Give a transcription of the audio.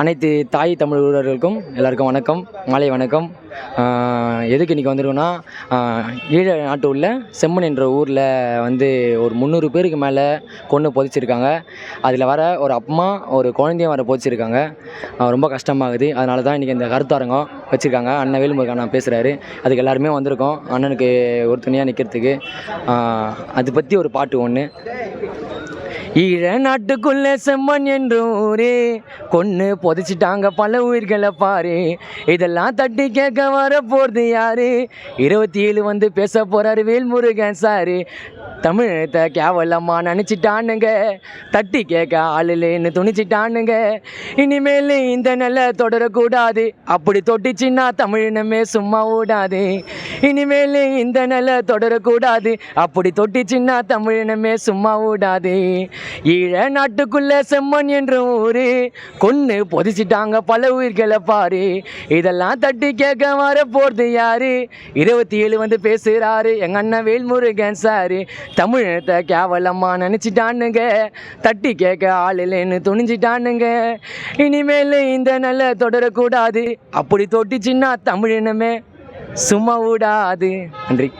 அனைத்து தாய் தமிழ் ஊழர்களுக்கும் எல்லாருக்கும் வணக்கம். மாலை வணக்கம். எதுக்கு இன்றைக்கி வந்திருக்கோன்னா ஈழ நாட்டு உள்ள செம்மன் என்ற ஊரில் வந்து ஒரு முந்நூறு பேருக்கு மேலே கொன்று புதைச்சிருக்காங்க. அதில் வர ஒரு அம்மா ஒரு குழந்தையும் வர புதைச்சிருக்காங்க. ரொம்ப கஷ்டமாகுது. அதனால தான் இன்றைக்கி இந்த கருத்தரங்கம் வச்சுருக்காங்க. அண்ணன் வேலுமுருகன் நான் பேசுகிறாரு அதுக்கு எல்லாருமே வந்திருக்கோம். அண்ணனுக்கு ஒரு துணியாக நிற்கிறதுக்கு அதை பற்றி ஒரு பாட்டு ஒன்று ஈழ நாட்டுக்குள்ள செம்மன் என்று ஊரே. கொன்று புதைச்சிட்டாங்க பல உயிர்களை பாரு. இதெல்லாம் தட்டி கேட்க வர போறது யாரு? இருபத்தி ஏழு வந்து பேச போறாரு வேல்முருகன் சாரு. தமிழத்தை கேவலமா நினச்சிட்டானுங்க. தட்டி கேட்க ஆளுலேன்னு துணிச்சிட்டானுங்க. இனிமேல் இந்த நிலை தொடரக்கூடாது. அப்படி தொட்டிச்சின்னா தமிழினமே சும்மா ஓடாது. இனிமேல் இந்த நிலை தொடரக்கூடாது. அப்படி தொட்டிச்சின்னா தமிழினமே சும்மா ஓடாது. ஈழ நாட்டுக்குள்ள செம்மன் என்ற ஊரு. கொன்று பொதிச்சிட்டாங்க பல உயிர்களை பாரு. இதெல்லாம் தட்டி கேட்க வர போறது யாரு? இருபத்தி ஏழு வந்து பேசுறாரு எங்க அண்ணன் வேல்முருகன் சாரு. தமிழத்தை கேவலம்மா நினைச்சிட்டானுங்க. தட்டி கேட்க ஆள் இல்லைன்னு துணிஞ்சிட்டானுங்க. இனிமேல் இந்த நல்ல தொடரக்கூடாது. அப்படி தொட்டிச்சின்னா தமிழினமே சும்மா விடாது. நன்றி.